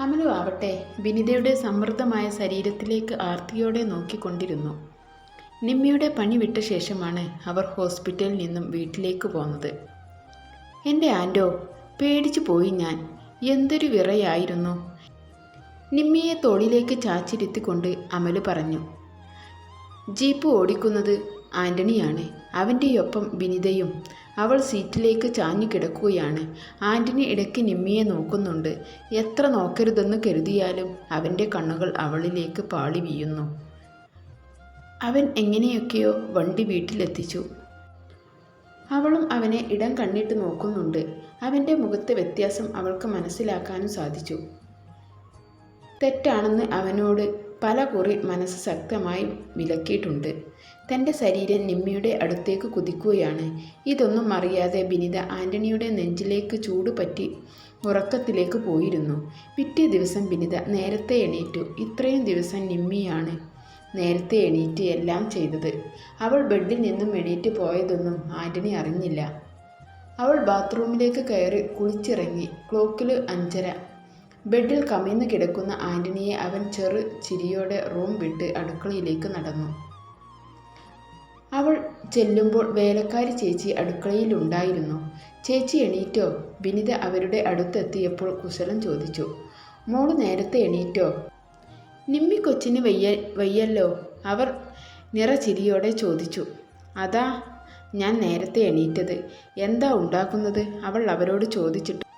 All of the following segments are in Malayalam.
അമലു ആവട്ടെ വിനിതയുടെ സമൃദ്ധമായ ശരീരത്തിലേക്ക് ആർത്തിയോടെ നോക്കിക്കൊണ്ടിരുന്നു. നിമ്മിയുടെ പണി വിട്ട ശേഷമാണ് അവർ ഹോസ്പിറ്റലിൽ നിന്നും വീട്ടിലേക്ക് പോന്നത്. എന്റെ ആന്റോ പേടിച്ചു പോയി ഞാൻ. എന്തൊരു വിറയായിരുന്നു. നിമ്മിയെ തോളിലേക്ക് ചാച്ചിരുത്തിക്കൊണ്ട് അമൽ പറഞ്ഞു. ജീപ്പ് ഓടിക്കുന്നത് ആന്റണിയാണ് അവന്റെയൊപ്പം വിനിതയും അവൾ സീറ്റിലേക്ക് ചാഞ്ഞു കിടക്കുകയാണ്. ആന്റണി ഇടയ്ക്ക് നിമ്മിയെ നോക്കുന്നുണ്ട്. എത്ര നോക്കരുതെന്ന് കരുതിയാലും അവന്റെ കണ്ണുകൾ അവളിലേക്ക് പാളി വീയുന്നു. അവൻ എങ്ങനെയൊക്കെയോ വണ്ടി വീട്ടിലെത്തിച്ചു. അവളും അവനെ ഇടം കണ്ണിട്ട് നോക്കുന്നുണ്ട്. അവന്റെ മുഖത്തെ വ്യത്യാസം അവൾക്ക് മനസ്സിലാക്കാനും സാധിച്ചു. തെറ്റാണെന്ന് അവനോട് പല കുറി മനസ്സ് ശക്തമായി വിലക്കിയിട്ടുണ്ട്. തന്റെ ശരീരം നിമ്മിയുടെ അടുത്തേക്ക് കുതിക്കുകയാണ്. ഇതൊന്നും അറിയാതെ ബിനിത ആന്റണിയുടെ നെഞ്ചിലേക്ക് ചൂട് പറ്റി ഉറക്കത്തിലേക്ക് പോയിരുന്നു. പിറ്റേ ദിവസം ബിനിത നേരത്തെ എണീറ്റു. ഇത്രയും ദിവസം നിമ്മിയാണ് നേരത്തെ എണീറ്റ് എല്ലാം ചെയ്തത്. അവൾ ബെഡിൽ നിന്നും എണീറ്റ് പോയതൊന്നും ആന്റണി അറിഞ്ഞില്ല. അവൾ ബാത്റൂമിലേക്ക് കയറി കുളിച്ചിറങ്ങി. ക്ലോക്കിൽ അഞ്ചര. ബെഡിൽ കമിഴ്ന്നു കിടക്കുന്ന ആന്റണിയെ അവൻ ചെറു ചിരിയോടെ റൂം വിട്ട് അടുക്കളയിലേക്ക് നടന്നു. അവൾ ചെല്ലുമ്പോൾ വേലക്കാരി ചേച്ചി അടുക്കളയിലുണ്ടായിരുന്നു. ചേച്ചി എണീറ്റോ? വിനിത അവരുടെ അടുത്തെത്തിയപ്പോൾ കുശലം ചോദിച്ചു. മോൾ നേരത്തെ എണീറ്റോ? നിമ്മി കൊച്ചിന് വയ്യ വയ്യല്ലോ? അവർ നിറചിരിയോടെ ചോദിച്ചു. അതാ ഞാൻ നേരത്തെ എണീറ്റത്. എന്താ ഉണ്ടാക്കുന്നത്? അവൾ അവരോട് ചോദിച്ചിട്ട്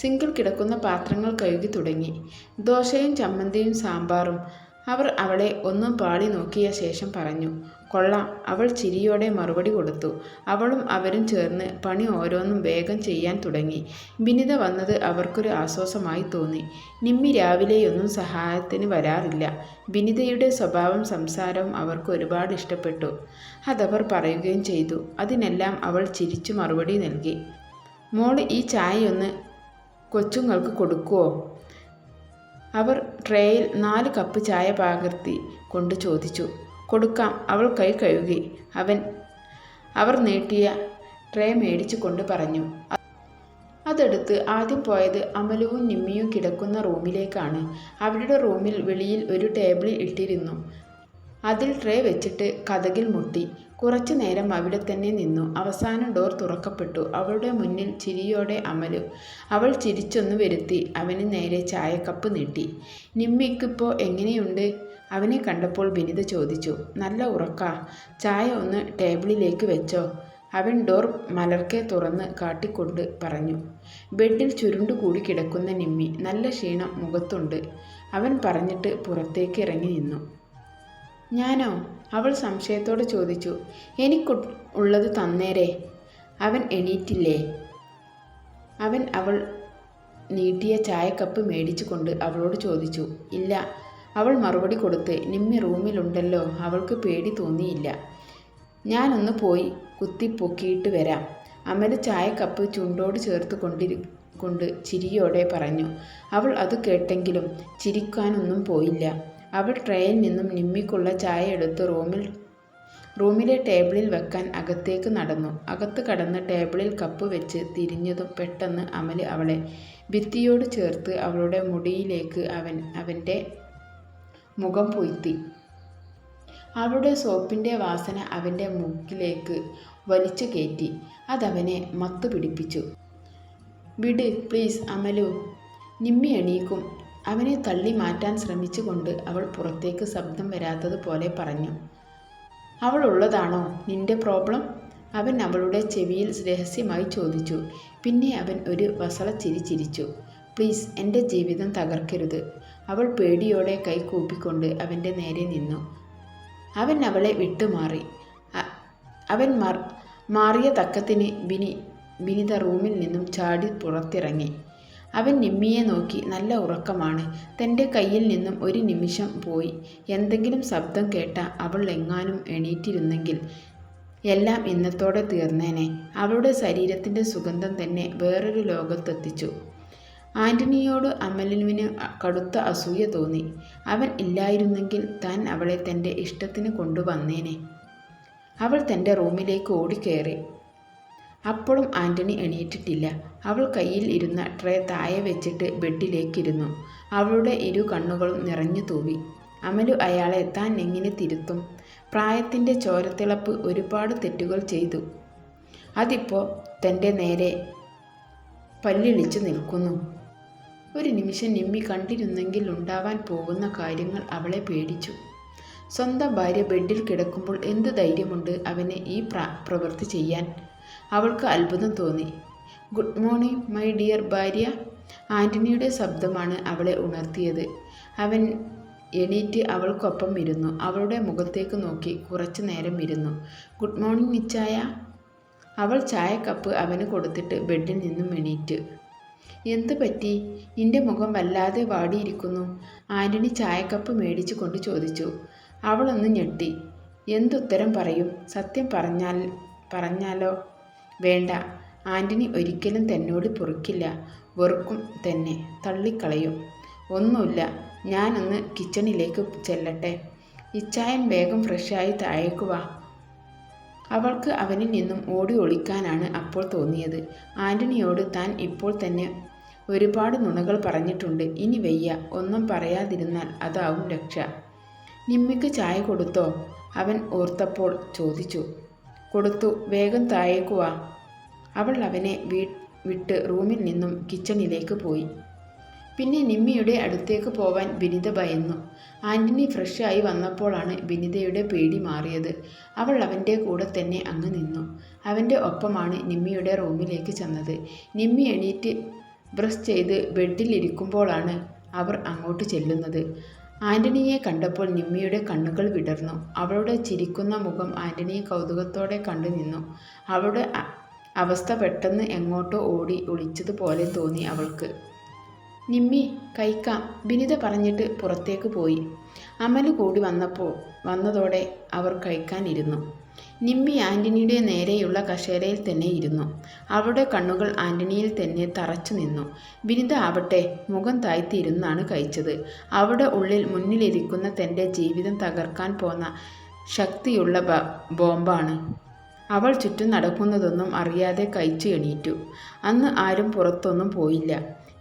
സിങ്കിൽ കിടക്കുന്ന പാത്രങ്ങൾ കഴുകി തുടങ്ങി. ദോശയും ചമ്മന്തിയും സാമ്പാറും. അവർ അവളെ ഒന്നും പാളി നോക്കിയ ശേഷം പറഞ്ഞു കൊള്ളാം അവൾ ചിരിയോടെ മറുപടി കൊടുത്തു. അവളും അവരും ചേർന്ന് പണി ഓരോന്നും വേഗം ചെയ്യാൻ തുടങ്ങി. വിനിത വന്നത് അവർക്കൊരു ആശ്വാസമായി തോന്നി. നിമ്മി രാവിലെയൊന്നും സഹായത്തിന് വരാറില്ല. വിനിതയുടെ സ്വഭാവം സംസാരവും അവർക്ക് ഒരുപാട് ഇഷ്ടപ്പെട്ടു. അതവർ പറയുകയും ചെയ്തു. അതിനെല്ലാം അവൾ ചിരിച്ചു മറുപടി നൽകി. മോൾ ഈ ചായയൊന്ന് കൊച്ചുങ്ങൾക്ക് കൊടുക്കുവോ? അവർ ട്രേയിൽ നാല് കപ്പ് ചായ പകർത്തി കൊണ്ട് ചോദിച്ചു. കൊടുക്കാം അവൾ കൈ കഴുകി. അവൻ അവർ നീട്ടിയ ട്രേ മേടിച്ചു കൊണ്ട് പറഞ്ഞു. അതെടുത്ത് ആദ്യം പോയത് അമലുവും നിമ്മിയും കിടക്കുന്ന റൂമിലേക്കാണ്. അവരുടെ റൂമിൽ വെളിയിൽ ഒരു ടേബിളിൽ ഇട്ടിരുന്നു. അതിൽ ട്രേ വെച്ചിട്ട് കഥകിൽ മുട്ടി. കുറച്ചു നേരം അവിടെ തന്നെ നിന്നു. അവസാനം ഡോർ തുറക്കപ്പെട്ടു. അവളുടെ മുന്നിൽ ചിരിയോടെ അമലു. അവൾ ചിരിച്ചൊന്നു വരുത്തി. അവന് നേരെ ചായക്കപ്പ് നീട്ടി. നിമ്മിക്കിപ്പോൾ എങ്ങനെയുണ്ട്? അവനെ കണ്ടപ്പോൾ ബിനിത ചോദിച്ചു. നല്ല ഉറക്ക. ചായ ഒന്ന് ടേബിളിലേക്ക് വെച്ചോ. അവൻ ഡോർ മലർക്കെ തുറന്ന് കാട്ടിക്കൊണ്ട് പറഞ്ഞു. ബെഡിൽ ചുരുണ്ടുകൂടി കിടക്കുന്ന നിമ്മി. നല്ല ക്ഷീണം മുഖത്തുണ്ട്. അവൻ പറഞ്ഞിട്ട് പുറത്തേക്ക് ഇറങ്ങി നിന്നു. ഞാനോ? അവൾ സംശയത്തോടെ ചോദിച്ചു എനിക്ക് ഉള്ളത് തന്നേരെ. അവൻ എണീറ്റില്ലേ? അവൻ അവൾ നീട്ടിയ ചായക്കപ്പ് മേടിച്ചുകൊണ്ട് അവളോട് ചോദിച്ചു ഇല്ല അവൾ മറുപടി കൊടുത്ത് നിമ്മി റൂമിലുണ്ടല്ലോ അവൾക്ക് പേടി തോന്നിയില്ല. ഞാനൊന്ന് പോയി കുത്തിപ്പൊക്കിയിട്ട് വരാം. അമല ചായക്കപ്പ് ചുണ്ടോട് ചേർത്ത് കൊണ്ടിരി കൊണ്ട് ചിരിയോടെ പറഞ്ഞു അവൾ അത് കേട്ടെങ്കിലും ചിരിക്കാനൊന്നും പോയില്ല. അവൾ ട്രേയിൽ നിന്നും നിമ്മിക്കുള്ള ചായ എടുത്ത് റൂമിൽ റൂമിലെ ടേബിളിൽ വെക്കാൻ അകത്തേക്ക് നടന്നു. അകത്ത് കടന്ന് ടേബിളിൽ കപ്പ് വെച്ച് തിരിഞ്ഞതും പെട്ടെന്ന് അമൽ അവളെ ഭിത്തിയോട് ചേർത്ത് അവളുടെ മുടിയിലേക്ക് അവൻ അവന്റെ മുഖം പൊയ്ത്തി. അവളുടെ സോപ്പിന്റെ വാസന അവന്റെ മുക്കിലേക്ക് വലിച്ചു കയറ്റി. അതവനെ മത്തു പിടിപ്പിച്ചു വിട് പ്ലീസ് അമലു. നിമ്മി എണീക്കും. അവനെ തള്ളി മാറ്റാൻ ശ്രമിച്ചുകൊണ്ട് അവൾ പുറത്തേക്ക് ശബ്ദം വരാത്തതുപോലെ പറഞ്ഞു. അവൾ ഉള്ളതാണോ നിന്റെ പ്രോബ്ലം? അവൻ അവളുടെ ചെവിയിൽ രഹസ്യമായി ചോദിച്ചു. പിന്നെ അവൻ ഒരു വസളച്ചിരി ചിരിച്ചു. പ്ലീസ് എന്റെ ജീവിതം തകർക്കരുത്. അവൾ പേടിയോടെ കൈ കൂപ്പിക്കൊണ്ട് അവന്റെ നേരെ നിന്നു. അവൻ അവളെ വിട്ടുമാറി. അവൻ മാറിയ തക്കത്തിന് ബിനി ബിനിത റൂമിൽ നിന്നും ചാടി പുറത്തിറങ്ങി. അവൻ നിമ്മിയെ നോക്കി നല്ല ഉറക്കമാണ്. തന്റെ കയ്യിൽ നിന്നും ഒരു നിമിഷം പോയി. എന്തെങ്കിലും ശബ്ദം കേട്ട അവൾ എങ്ങാനും എണീറ്റിരുന്നെങ്കിൽ എല്ലാം ഇന്നത്തോടെ തീർന്നേനെ. അവളുടെ ശരീരത്തിന്റെ സുഗന്ധം തന്നെ വേറൊരു ലോകത്തെത്തിച്ചു. ആന്റണിയോട് അമലിനുവിന് കടുത്ത അസൂയ തോന്നി. അവൻ ഇല്ലായിരുന്നെങ്കിൽ താൻ അവളെ തന്റെ ഇഷ്ടത്തിന് കൊണ്ടുവന്നേനെ. അവൾ തന്റെ റൂമിലേക്ക് ഓടിക്കയറി. അപ്പോഴും ആന്റണി എണീറ്റിട്ടില്ല. അവൾ കയ്യിൽ ഇരുന്ന ട്രേ താഴെ വെച്ചിട്ട് ബെഡിലേക്കിരുന്നു. അവളുടെ ഇരു കണ്ണുകളും നിറഞ്ഞു തൂവി. അമലു അയാളെ താൻ എങ്ങനെ തിരുത്തും? പ്രായത്തിന്റെ ചോരത്തിളപ്പ് ഒരുപാട് തെറ്റുകൾ ചെയ്തു. അതിപ്പോൾ തന്റെ നേരെ പല്ലിളിച്ചു നിൽക്കുന്നു. ഒരു നിമിഷം നിമ്മി കണ്ടിരുന്നെങ്കിൽ ഉണ്ടാവാൻ പോകുന്ന കാര്യങ്ങൾ അവളെ പേടിച്ചു. സ്വന്തം ഭാര്യ ബെഡിൽ കിടക്കുമ്പോൾ എന്ത് ധൈര്യമുണ്ട് അവനെ ഈ പ്ര പ്രവൃത്തി ചെയ്യാൻ? അവൾക്ക് അത്ഭുതം തോന്നി. ഗുഡ് മോർണിംഗ് മൈ ഡിയർ ഭാര്യ. ആന്റണിയുടെ ശബ്ദമാണ് അവളെ ഉണർത്തിയത്. അവൻ എണീറ്റ് അവൾക്കൊപ്പം ഇരുന്നു. അവളുടെ മുഖത്തേക്ക് നോക്കി കുറച്ചു നേരം ഇരുന്നു. ഗുഡ് മോർണിംഗ് നിച്ചായ അവൾ ചായക്കപ്പ് അവന് കൊടുത്തിട്ട് ബെഡിൽ നിന്നും എണീറ്റ്. എന്തു പറ്റി? നിന്റെ മുഖം വല്ലാതെ വാടിയിരിക്കുന്നു. ആന്റണി ചായക്കപ്പ് മേടിച്ചു കൊണ്ട് ചോദിച്ചു. അവളൊന്ന് ഞെട്ടി. എന്തുത്തരം പറയും? സത്യം പറഞ്ഞാൽ പറഞ്ഞാലോ? വേണ്ട. ആന്റണി ഒരിക്കലും തന്നോട് പൊറുക്കില്ല. വെറുക്കും തന്നെ. തള്ളിക്കളയും. ഒന്നുമില്ല. ഞാനൊന്ന് കിച്ചണിലേക്ക് ചെല്ലട്ടെ. ഇച്ചായൻ വേഗം ഫ്രഷായി താഴേക്ക് വാ. അവൾക്ക് അവനിൽ നിന്നും ഓടി ഒളിക്കാനാണ് അപ്പോൾ തോന്നിയത്. ആന്റണിയോട് താൻ ഇപ്പോൾ തന്നെ ഒരുപാട് നുണകൾ പറഞ്ഞിട്ടുണ്ട്. ഇനി വയ്യ. ഒന്നും പറയാതിരുന്നാൽ അതാവും രക്ഷ. നിമ്മിക്ക് ചായ കൊടുത്തോ? അവൻ ഓർത്തപ്പോൾ ചോദിച്ചു. കൊടുത്തു വേഗം താഴേക്ക് വാ. അവൾ അവനെ വിട്ട് റൂമിൽ നിന്നും കിച്ചണിലേക്ക് പോയി. പിന്നെ നിമ്മിയുടെ അടുത്തേക്ക് പോവാൻ വിനിത ഭയന്നു. ആന്റണി ഫ്രഷായി വന്നപ്പോഴാണ് ബിനിതയുടെ പേടി മാറിയത്. അവൾ അവന്റെ കൂടെ തന്നെ അങ്ങ് നിന്നു. അവന്റെ ഒപ്പമാണ് നിമ്മിയുടെ റൂമിലേക്ക് ചെന്നത്. നിമ്മി എണീറ്റ് ബ്രഷ് ചെയ്ത് ബെഡിലിരിക്കുമ്പോഴാണ് അവർ അങ്ങോട്ട് ചെല്ലുന്നത്. ആന്റണിയെ കണ്ടപ്പോൾ നിമ്മിയുടെ കണ്ണുകൾ വിടർന്നു. അവളുടെ ചിരിക്കുന്ന മുഖം ആന്റണിയെ കൗതുകത്തോടെ കണ്ടു നിന്നു. അവളുടെ അവസ്ഥ പെട്ടെന്ന് എങ്ങോട്ടോ ഓടി ഒളിച്ചതുപോലെ തോന്നി അവൾക്ക്. നിമ്മി കഴിക്കാം ബിനിത പറഞ്ഞിട്ട് പുറത്തേക്ക് പോയി. അമൽ കൂടി വന്നപ്പോൾ വന്നതോടെ അവർ കഴിക്കാനിരുന്നു. നിമ്മി ആന്റണിയുടെ നേരെയുള്ള കസേരയിൽ തന്നെ ഇരുന്നു. അവളുടെ കണ്ണുകൾ ആന്റണിയിൽ തന്നെ തറച്ചു നിന്നു. വിനിത ആവട്ടെ മുഖം താഴ്ത്തിയിരുന്നാണ് കഴിച്ചത്. അവിടെ ഉള്ളിൽ മുന്നിലിരിക്കുന്ന തന്റെ ജീവിതം തകർക്കാൻ പോന്ന ശക്തിയുള്ള ബോംബാണ്. അവൾ ചുറ്റും നടക്കുന്നതൊന്നും അറിയാതെ കഴിച്ചു എണീറ്റു. അന്ന് ആരും പുറത്തൊന്നും പോയില്ല.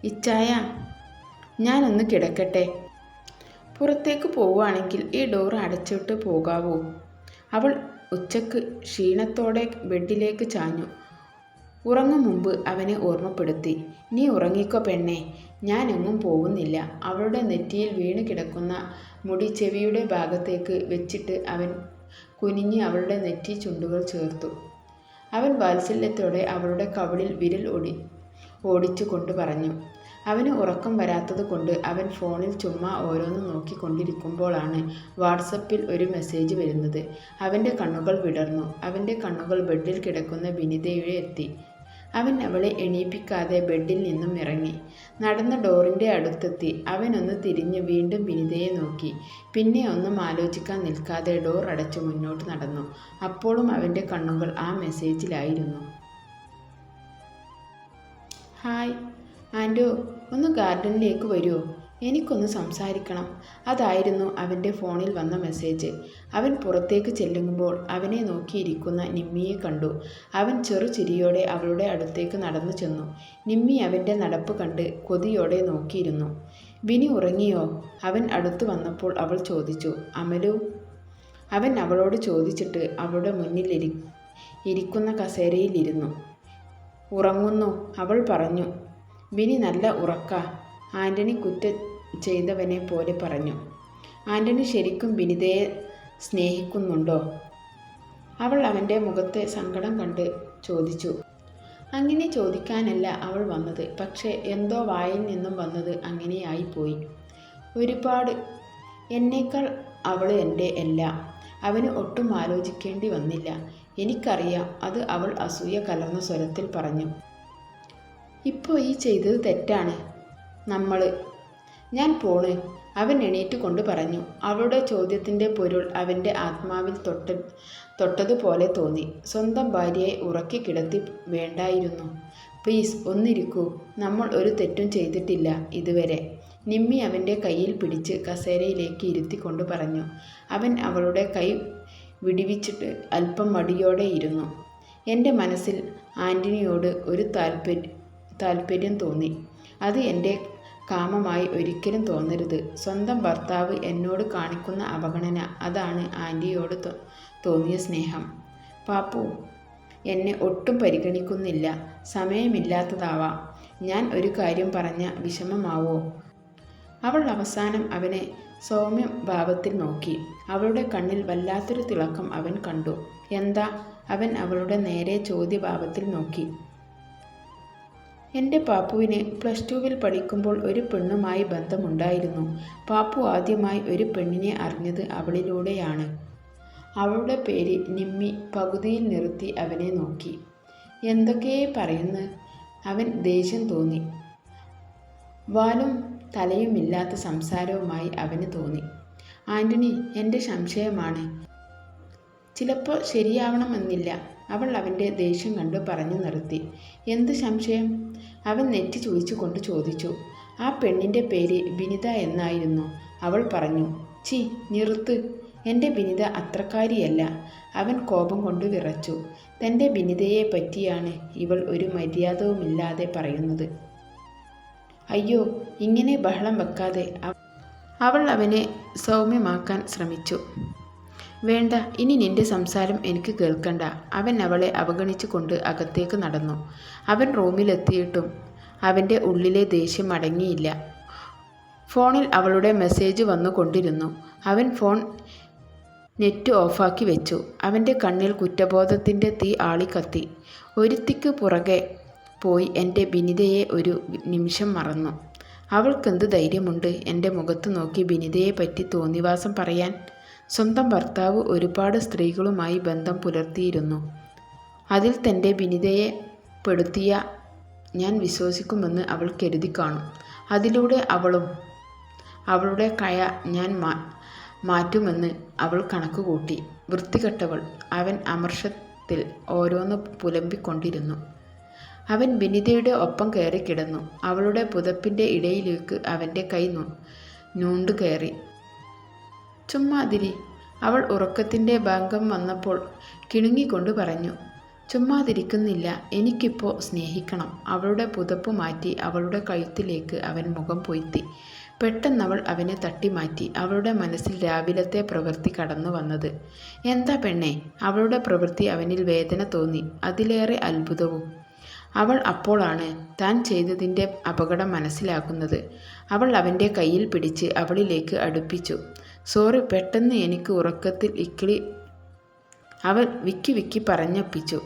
ഇച്ചായ ഞാനൊന്ന് കിടക്കട്ടെ. പുറത്തേക്ക് പോവുകയാണെങ്കിൽ ഈ ഡോർ അടച്ചിട്ട് പോകാവൂ അവൾ ഉച്ചയ്ക്ക് ക്ഷീണത്തോടെ ബെഡിലേക്ക് ചാഞ്ഞു. ഉറങ്ങും മുമ്പ് അവനെ ഓർമ്മപ്പെടുത്തി. നീ ഉറങ്ങിക്കോ പെണ്ണെ. ഞാനെങ്ങും പോകുന്നില്ല. അവളുടെ നെറ്റിയിൽ വീണ് കിടക്കുന്ന മുടി ചെവിയുടെ ഭാഗത്തേക്ക് വെച്ചിട്ട് അവൻ കുനിഞ്ഞ് അവളുടെ നെറ്റി ചുണ്ടുകൾ ചേർത്തു. അവൻ വാത്സല്യത്തോടെ അവളുടെ കവിളിൽ വിരൽ ഓടി ഓടിച്ചു കൊണ്ട് പറഞ്ഞു. അവന് ഉറക്കം വരാത്തത് കൊണ്ട് അവൻ ഫോണിൽ ചുമ്മാ ഓരോന്ന് നോക്കിക്കൊണ്ടിരിക്കുമ്പോഴാണ് വാട്സപ്പിൽ ഒരു മെസ്സേജ് വരുന്നത്. അവന്റെ കണ്ണുകൾ വിടർന്നു. അവന്റെ കണ്ണുകൾ ബെഡിൽ കിടക്കുന്ന വിനിതയുടെ എത്തി. അവൻ അവളെ എണീപ്പിക്കാതെ ബെഡിൽ നിന്നും ഇറങ്ങി. നടന്ന ഡോറിന്റെ അടുത്തെത്തി. അവനൊന്ന് തിരിഞ്ഞ് വീണ്ടും വിനിതയെ നോക്കി. പിന്നെ ഒന്നും ആലോചിക്കാൻ നിൽക്കാതെ ഡോർ അടച്ച് മുന്നോട്ട് നടന്നു. അപ്പോഴും അവന്റെ കണ്ണുകൾ ആ മെസ്സേജിലായിരുന്നു. ഹായ്. ആന്റോ ഒന്ന് ഗാർഡനിലേക്ക് വരുമോ എനിക്കൊന്ന് സംസാരിക്കണം. അതായിരുന്നു അവന്റെ ഫോണിൽ വന്ന മെസ്സേജ്. അവൻ പുറത്തേക്ക് ചെല്ലുമ്പോൾ അവനെ നോക്കിയിരിക്കുന്ന നിമ്മിയെ കണ്ടു. അവൻ ചെറുചിരിയോടെ അവളുടെ അടുത്തേക്ക് നടന്നു ചെന്നു. നിമ്മി അവന്റെ നടപ്പ് കണ്ട് കൊതിയോടെ നോക്കിയിരുന്നു. വിനി ഉറങ്ങിയോ? അവൻ അടുത്തു വന്നപ്പോൾ അവൾ ചോദിച്ചു. അമലു? അവൻ അവളോട് ചോദിച്ചിട്ട് അവളുടെ മുന്നിൽ ഇരി ഇരിക്കുന്ന കസേരയിലിരുന്നു ഉറങ്ങുന്നു അവൾ പറഞ്ഞു. ബിനി നല്ല ഉറക്ക. ആന്റണി കുറ്റ ചെയ്തവനെ പോലെ പറഞ്ഞു. ആന്റണി ശരിക്കും ബിനിതയെ സ്നേഹിക്കുന്നുണ്ടോ? അവൾ അവന്റെ മുഖത്തെ സങ്കടം കണ്ട് ചോദിച്ചു. അങ്ങനെ ചോദിക്കാനല്ല അവൾ വന്നത്. പക്ഷേ എന്തോ വായിൽ നിന്നും വന്നത് അങ്ങനെയായിപ്പോയി ഒരുപാട് എന്നേക്കാൾ അവൾ എന്റെ എല്ലാം അവന് ഒട്ടും ആലോചിക്കേണ്ടി വന്നില്ല. എനിക്കറിയാം അത് അവൾ അസൂയ കലർന്ന സ്വരത്തിൽ പറഞ്ഞു. ഇപ്പോൾ ഈ ചെയ്തത് തെറ്റാണ്. നമ്മൾ ഞാൻ പോണ്. അവൻ എണീറ്റ് കൊണ്ട് പറഞ്ഞു. അവളുടെ ചോദ്യത്തിന്റെ പൊരുൾ അവന്റെ ആത്മാവിൽ തൊട്ട് തൊട്ടതുപോലെ തോന്നി. സ്വന്തം ഭാര്യയെ ഉറക്കി കിടത്തി വേണ്ടായിരുന്നു. പ്ലീസ് ഒന്നിരിക്കൂ. നമ്മൾ ഒരു തെറ്റും ചെയ്തിട്ടില്ല ഇതുവരെ. നിമ്മി അവന്റെ കയ്യിൽ പിടിച്ച് കസേരയിലേക്ക് ഇരുത്തിക്കൊണ്ട് പറഞ്ഞു. അവൻ അവളുടെ കൈ വിടിവിച്ചിട്ട് അല്പം മടിയോടെ ഇരുന്നു. എന്റെ മനസ്സിൽ ആന്റണിയോട് ഒരു താൽപ്പര്യ താൽപ്പര്യം തോന്നി. അത് എന്റെ കാമമായി ഒരിക്കലും തോന്നരുത്. സ്വന്തം ഭർത്താവ് എന്നോട് കാണിക്കുന്ന അവഗണന അതാണ് ആന്റിയോട് തോന്നിയ സ്നേഹം. പാപ്പു എന്നെ ഒട്ടും പരിഗണിക്കുന്നില്ല. സമയമില്ലാത്തതാവാം. ഞാൻ ഒരു കാര്യം പറഞ്ഞ വിഷമമാവോ? അവൾ അവസാനം അവനെ സൗമ്യ ഭാവത്തിൽ നോക്കി. അവളുടെ കണ്ണിൽ വല്ലാത്തൊരു തിളക്കം അവൻ കണ്ടു. എന്താ? അവൻ അവളുടെ നേരെ ചോദ്യഭാവത്തിൽ നോക്കി. എന്റെ പാപ്പുവിന് പ്ലസ് ടുവിൽ പഠിക്കുമ്പോൾ ഒരു പെണ്ണുമായി ബന്ധമുണ്ടായിരുന്നു. പാപ്പു ആദ്യമായി ഒരു പെണ്ണിനെ അറിഞ്ഞത് അവളിലൂടെയാണ്. അവളുടെ പേര് നിമ്മി പകുതിയിൽ നിർത്തി അവനെ നോക്കി. എന്തൊക്കെയേ പറയുന്നു? അവൻ ദേഷ്യം തോന്നി. വാലും തലയുമില്ലാത്ത സംസാരവുമായി അവന് തോന്നി. ആന്റണി എന്റെ സംശയമാണ്. ചിലപ്പോൾ ശരിയാവണമെന്നില്ല. അവൾ അവന്റെ ദേഷ്യം കണ്ട് പറഞ്ഞു നിർത്തി. എന്ത് സംശയം? അവൻ നെറ്റി കൊണ്ട് ചോദിച്ചു. ആ പെണ്ണിന്റെ പേര് വിനിത എന്നായിരുന്നു. അവൾ പറഞ്ഞു. ചി നിർത്ത് എന്റെ വിനിത അത്രക്കാരിയല്ല. അവൻ കോപം കൊണ്ട് വിറച്ചു. തന്റെ വിനിതയെ പറ്റിയാണ് ഇവൾ ഒരു മര്യാദവുമില്ലാതെ പറയുന്നത്. അയ്യോ ഇങ്ങനെ ബഹളം വെക്കാതെ അവൾ അവനെ സൗമ്യമാക്കാൻ ശ്രമിച്ചു. വേണ്ട ഇനി നിന്റെ സംസാരം എനിക്ക് കേൾക്കണ്ട. അവൻ അവളെ അവഗണിച്ചുകൊണ്ട് അകത്തേക്ക് നടന്നു. അവൻ റൂമിലെത്തിയിട്ടും അവന്റെ ഉള്ളിലെ ദേഷ്യം അടങ്ങിയില്ല. ഫോണിൽ അവളുടെ മെസ്സേജ് വന്നുകൊണ്ടിരുന്നു. അവൻ ഫോൺ നെറ്റ് ഓഫാക്കി വെച്ചു. അവന്റെ കണ്ണിൽ കുറ്റബോധത്തിന്റെ തീ ആളിക്കത്തി. ഒരുത്തിക്ക് പുറകെ പോയി എന്റെ ബിനിതയെ ഒരു നിമിഷം മറന്നു. അവൾക്കെന്ത് ധൈര്യമുണ്ട് എന്റെ മുഖത്ത് നോക്കി ബിനിതയെ പറ്റി തോന്നിവാസം പറയാൻ? സ്വന്തം ഭർത്താവ് ഒരുപാട് സ്ത്രീകളുമായി ബന്ധം പുലർത്തിയിരുന്നു. അതിൽ തന്റെ ബിനിതയെ പെടുത്തിയ ഞാൻ വിശ്വസിക്കുമെന്ന് അവൾ കരുതി കാണും. അതിലൂടെ അവളും അവളുടെ കയ ഞാൻ മാ മാറ്റുമെന്ന് അവൾ കണക്കുകൂട്ടി. വൃത്തികെട്ടവൾ അവൻ അമർഷത്തിൽ ഓരോന്ന് പുലമ്പിക്കൊണ്ടിരുന്നു. അവൻ വിനിതയുടെ ഒപ്പം കയറി കിടന്നു. അവളുടെ പുതപ്പിന്റെ ഇടയിലേക്ക് അവന്റെ കൈ നൂണ്ടു കയറി ചുമ്മാതിരി. അവൾ ഉറക്കത്തിന്റെ ഭാഗം വന്നപ്പോൾ കിണുങ്ങിക്കൊണ്ട് പറഞ്ഞു ചുമ്മാതിരിക്കുന്നില്ല എനിക്കിപ്പോൾ സ്നേഹിക്കണം. അവളുടെ പുതപ്പ് മാറ്റി അവളുടെ കഴുത്തിലേക്ക് അവൻ മുഖം പൊയ്ത്തി. പെട്ടെന്നവൾ അവനെ തട്ടിമാറ്റി അവളുടെ മനസ്സിൽ രാവിലത്തെ പ്രവൃത്തി കടന്നു വന്നത്. എന്താ പെണ്ണെ? അവളുടെ പ്രവൃത്തി അവനിൽ വേദന തോന്നി. അതിലേറെ അത്ഭുതവും. അവൾ അപ്പോഴാണ് താൻ ചെയ്തതിന്റെ അപകടം മനസ്സിലാക്കുന്നത്. അവൾ അവന്റെ കയ്യിൽ പിടിച്ച് അവളിലേക്ക് അടുപ്പിച്ചു. സോറി പെട്ടെന്ന് എനിക്ക് ഉറക്കത്തിൽ ഇക്കിളി. അവൾ വിക്കി വിക്കി പറഞ്ഞപ്പിച്ചു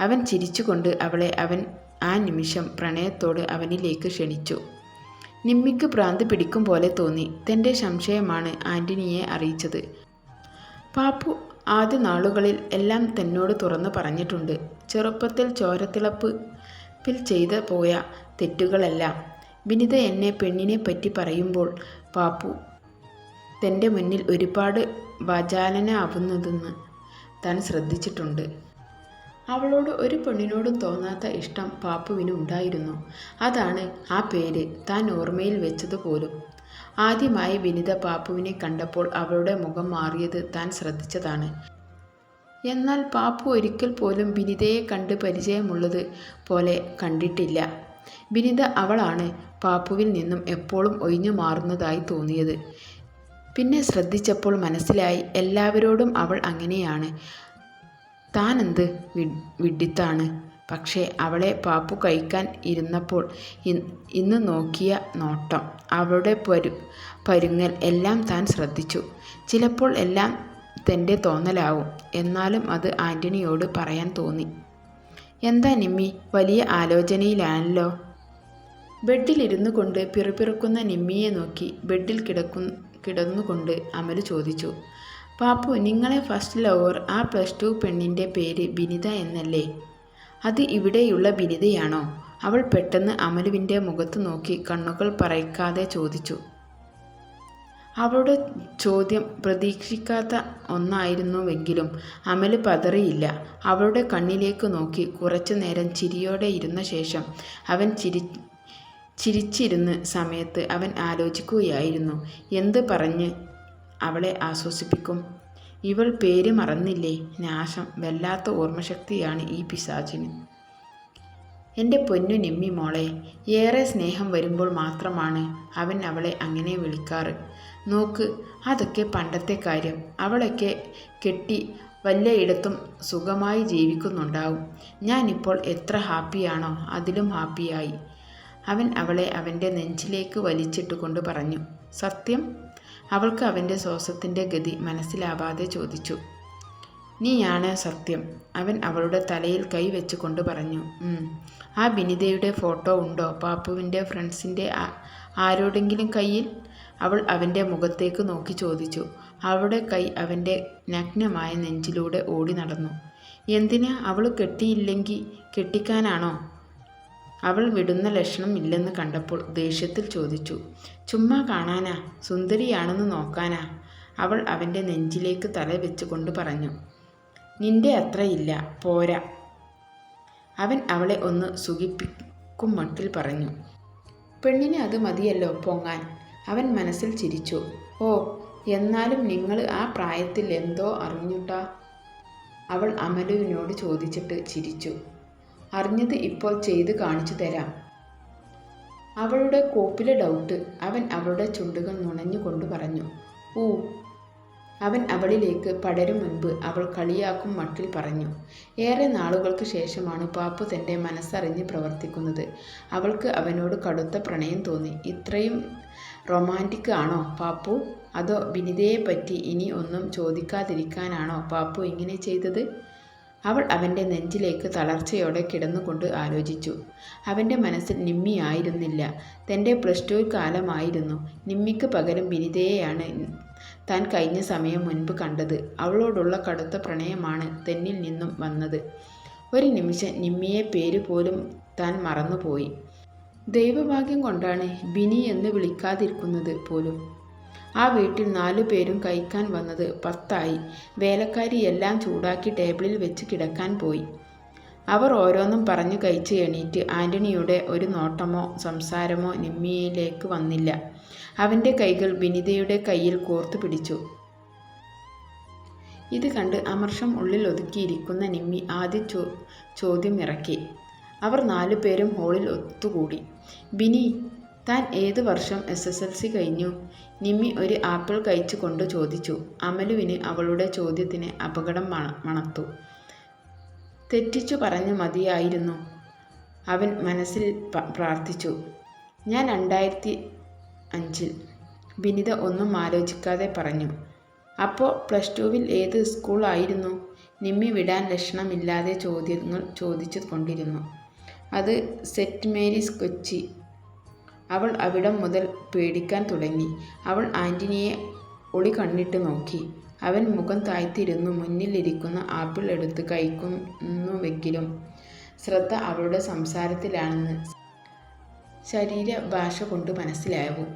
അവൻ ചിരിച്ചുകൊണ്ട് അവളെ അവൻ ആ നിമിഷം പ്രണയത്തോട് അവനിലേക്ക് ക്ഷണിച്ചു. നിമ്മിക്ക് ഭ്രാന്ത് പിടിക്കും പോലെ തോന്നി. തന്റെ സംശയമാണ് ആന്റണിയെ അറിയിച്ചത്. പാപ്പു ആദ്യ നാളുകളിൽ എല്ലാം തന്നോട് തുറന്നു പറഞ്ഞിട്ടുണ്ട്. ചെറുപ്പത്തിൽ ചോരത്തിളപ്പ് പിൽ ചെയ്ത പോയ തെറ്റുകളെല്ലാം. വിനിത എന്നെ പെണ്ണിനെ പറ്റി പറയുമ്പോൾ പാപ്പു തന്റെ മുന്നിൽ ഒരുപാട് വചാലനാവുന്നതെന്ന് താൻ ശ്രദ്ധിച്ചിട്ടുണ്ട്. അവളോട് ഒരു പെണ്ണിനോടും തോന്നാത്ത ഇഷ്ടം പാപ്പുവിന് ഉണ്ടായിരുന്നു. അതാണ് ആ പേര് താൻ ഓർമ്മയിൽ വെച്ചതുപോലും. ആദ്യമായി വിനിത പാപ്പുവിനെ കണ്ടപ്പോൾ അവളുടെ മുഖം മാറിയത് താൻ ശ്രദ്ധിച്ചതാണ്. എന്നാൽ പാപ്പു ഒരിക്കൽ പോലും വിനിതയെ കണ്ട് പരിചയമുള്ളത് പോലെ കണ്ടിട്ടില്ല. വിനിത അവളാണ് പാപ്പുവിൽ നിന്നും എപ്പോഴും ഒഴിഞ്ഞു മാറുന്നതായി തോന്നിയത്. പിന്നെ ശ്രദ്ധിച്ചപ്പോൾ മനസ്സിലായി എല്ലാവരോടും അവൾ അങ്ങനെയാണ്. താനെന്ത് വിഡിത്താണ് പക്ഷേ അവളെ പാപ്പു കഴിക്കാൻ ഇരുന്നപ്പോൾ ഇന്ന് നോക്കിയ നോട്ടം. അവളുടെ പരു പരുങ്ങൽ എല്ലാം താൻ ശ്രദ്ധിച്ചു. ചിലപ്പോൾ എല്ലാം തന്റെ തോന്നലാവും. എന്നാലും അത് ആന്റണിയോട് പറയാൻ തോന്നി. എന്താ നിമ്മി വലിയ ആലോചനയിലാണല്ലോ. ബെഡിലിരുന്നു കൊണ്ട് പിറുപിറുക്കുന്ന നിമ്മിയെ നോക്കി ബെഡിൽ കിടക്കു കിടന്നുകൊണ്ട് അമൽ ചോദിച്ചു പാപ്പു നിങ്ങളെ ഫസ്റ്റ് ലവർ ആ പ്ലസ് ടു പെണ്ണിന്റെ പേര് ബിനിത എന്നല്ലേ? അത് ഇവിടെയുള്ള ബിനിതയാണോ? അവൾ പെട്ടെന്ന് അമലുവിന്റെ മുഖത്ത് നോക്കി കണ്ണുകൾ പറയിക്കാതെ ചോദിച്ചു. അവളുടെ ചോദ്യം പ്രതീക്ഷിക്കാത്ത ഒന്നായിരുന്നുവെങ്കിലും അമൽ പതറിയില്ല. അവളുടെ കണ്ണിലേക്ക് നോക്കി കുറച്ചു നേരം ചിരിയോടെ ഇരുന്ന ശേഷം അവൻ ചിരി ചിരിച്ചിരുന്ന സമയത്ത് അവൻ ആലോചിക്കുകയായിരുന്നു എന്ത് പറഞ്ഞ് അവളെ ആശ്വസിപ്പിക്കും? ഇവൾ പേര് മറന്നില്ലേ? നാശം വല്ലാത്ത ഓർമ്മശക്തിയാണ് ഈ പിശാചിന്. എന്റെ പൊന്നു നിമ്മി മോളെ ഏറെ സ്നേഹം വരുമ്പോൾ മാത്രമാണ് അവൻ അവളെ അങ്ങനെ വിളിക്കാറ്. നോക്ക് അതൊക്കെ പണ്ടത്തെ കാര്യം. അവളൊക്കെ കെട്ടി വല്ലയിടത്തും സുഖമായി ജീവിക്കുന്നുണ്ടാവും. ഞാനിപ്പോൾ എത്ര ഹാപ്പിയാണോ അതിലും ഹാപ്പിയായി. അവൻ അവളെ അവന്റെ നെഞ്ചിലേക്ക് വലിച്ചിട്ടുകൊണ്ട് പറഞ്ഞു സത്യം? അവൾക്ക് അവന്റെ ശ്വാസത്തിന്റെ ഗതി മനസ്സിലാവാതെ ചോദിച്ചു. നീയാണ് സത്യം അവൻ അവളുടെ തലയിൽ കൈ വെച്ചുകൊണ്ട് പറഞ്ഞു. ആ ബിനിതയുടെ ഫോട്ടോ ഉണ്ടോ? പാപ്പുവിന്റെ ഫ്രണ്ട്സിന്റെ ആരോടെങ്കിലും കയ്യിൽ? അവൾ അവന്റെ മുഖത്തേക്ക് നോക്കി ചോദിച്ചു. അവളുടെ കൈ അവന്റെ നഗ്നമായ നെഞ്ചിലൂടെ ഓടി നടന്നു. എന്തിനാ? അവൾ കെട്ടിയില്ലെങ്കിൽ കെട്ടിക്കാനാണോ? അവൾ വിടുന്ന ലക്ഷണം ഇല്ലെന്ന് കണ്ടപ്പോൾ ദേഷ്യത്തിൽ ചോദിച്ചു ചുമ്മാ കാണാനാ? സുന്ദരിയാണെന്ന് നോക്കാനാ? അവൾ അവന്റെ നെഞ്ചിലേക്ക് തല വെച്ചുകൊണ്ട് പറഞ്ഞു നിന്റെ അത്രയില്ല പോരാ. അവൻ അവളെ ഒന്ന് സുഖിപ്പിക്കും മട്ടിൽ പറഞ്ഞു പെണ്ണിന് അത് മതിയല്ലോ പൊങ്ങാൻ. അവൻ മനസ്സിൽ ചിരിച്ചു ഓ എന്നാലും നിങ്ങൾ ആ പ്രായത്തിൽ എന്തോ അറിഞ്ഞുട്ടാ? അവൾ അമലുവിനോട് ചോദിച്ചിട്ട് ചിരിച്ചു അറിഞ്ഞത് ഇപ്പോൾ ചെയ്ത് കാണിച്ചു തരാം. അവളുടെ കോപ്പിലെ ഡൗട്ട് അവൻ അവളുടെ ചുണ്ടുകൾ നുണഞ്ഞുകൊണ്ട് പറഞ്ഞു ഊ. അവൻ അവളിലേക്ക് പടരും മുൻപ് അവൾ കളിയാക്കും മട്ടിൽ പറഞ്ഞു ഏറെ നാളുകൾക്ക് ശേഷമാണ് പാപ്പു തന്റെ മനസ്സറിഞ്ഞ് പ്രവർത്തിക്കുന്നത്. അവൾക്ക് അവനോട് കടുത്ത പ്രണയം തോന്നി. ഇത്രയും റൊമാന്റിക് ആണോ പാപ്പു? അതോ വിനിതയെപ്പറ്റി ഇനി ഒന്നും ചോദിക്കാതിരിക്കാനാണോ പാപ്പു ഇങ്ങനെ ചെയ്തത്? അവൾ അവന്റെ നെഞ്ചിലേക്ക് തളർച്ചയോടെ കിടന്നുകൊണ്ട് ആലോചിച്ചു. അവന്റെ മനസ്സിൽ നിമ്മി ആയിരുന്നില്ല തന്റെ പ്ലസ് ടു കാലമായിരുന്നു നിമ്മിക്ക് പകരം വിനിതയെയാണ് താൻ കഴിഞ്ഞ സമയം മുൻപ് കണ്ടത്. അവളോടുള്ള കടുത്ത പ്രണയമാണ് തന്നിൽ നിന്നും വന്നത്. ഒരു നിമിഷം നിമ്മിയെ പേര് പോലും താൻ മറന്നുപോയി. ദൈവഭാഗ്യം കൊണ്ടാണ് ബിനി എന്ന് വിളിക്കാതിരിക്കുന്നത് പോലും. ആ വീട്ടിൽ നാലു പേരും കഴിക്കാൻ വന്നത് പത്തായി. വേലക്കാരി എല്ലാം ചൂടാക്കി ടേബിളിൽ വെച്ച് കിടക്കാൻ പോയി. അവർ ഓരോന്നും പറഞ്ഞു കഴിച്ച് എണീറ്റ് ആന്റണിയുടെ ഒരു നോട്ടമോ സംസാരമോ നിമ്മിയിലേക്ക് വന്നില്ല. അവന്റെ കൈകൾ വിനിതയുടെ കയ്യിൽ കോർത്തു പിടിച്ചു. ഇത് കണ്ട് അമർഷം ഉള്ളിൽ ഒതുക്കിയിരിക്കുന്ന നിമ്മി ആദ്യ ചോ ചോദ്യം ഇറക്കി. അവർ നാലു പേരും ഹാളിൽ ഒത്തുകൂടി. ബിനി താൻ ഏത് വർഷം എസ് എസ് എൽ സി കഴിഞ്ഞു? നിമ്മി ഒരു ആപ്പിൾ കഴിച്ചു കൊണ്ട് ചോദിച്ചു. അമലുവിന് അവളുടെ ചോദ്യത്തിന് അപകടം മണ മണത്തു. തെറ്റിച്ചു പറഞ്ഞു മതിയായിരുന്നു. അവൻ മനസ്സിൽ പ്രാർത്ഥിച്ചു. ഞാൻ രണ്ടായിരത്തി അഞ്ചിൽ വിനിത ഒന്നും ആലോചിക്കാതെ പറഞ്ഞു. അപ്പോൾ പ്ലസ് ടുവിൽ ഏത് സ്കൂളായിരുന്നു നിമ്മി വിടാൻ ലക്ഷണമില്ലാതെ ചോദ്യങ്ങൾ ചോദിച്ചു കൊണ്ടിരുന്നു. അത് സെറ്റ് മേരീസ് കൊച്ചി അവൾ അവിടം മുതൽ പേടിക്കാൻ തുടങ്ങി. അവൾ ആന്റണിയെ ഒളി കണ്ണിട്ട് നോക്കി. അവൻ മുഖം താഴ്ത്തിരുന്നു മുന്നിലിരിക്കുന്ന ആപ്പിൾ എടുത്ത് കഴിക്കുന്നുവെങ്കിലും ശ്രദ്ധ അവളുടെ സംസാരത്തിലാണെന്ന് ശരീരഭാഷ കൊണ്ട് മനസ്സിലാവും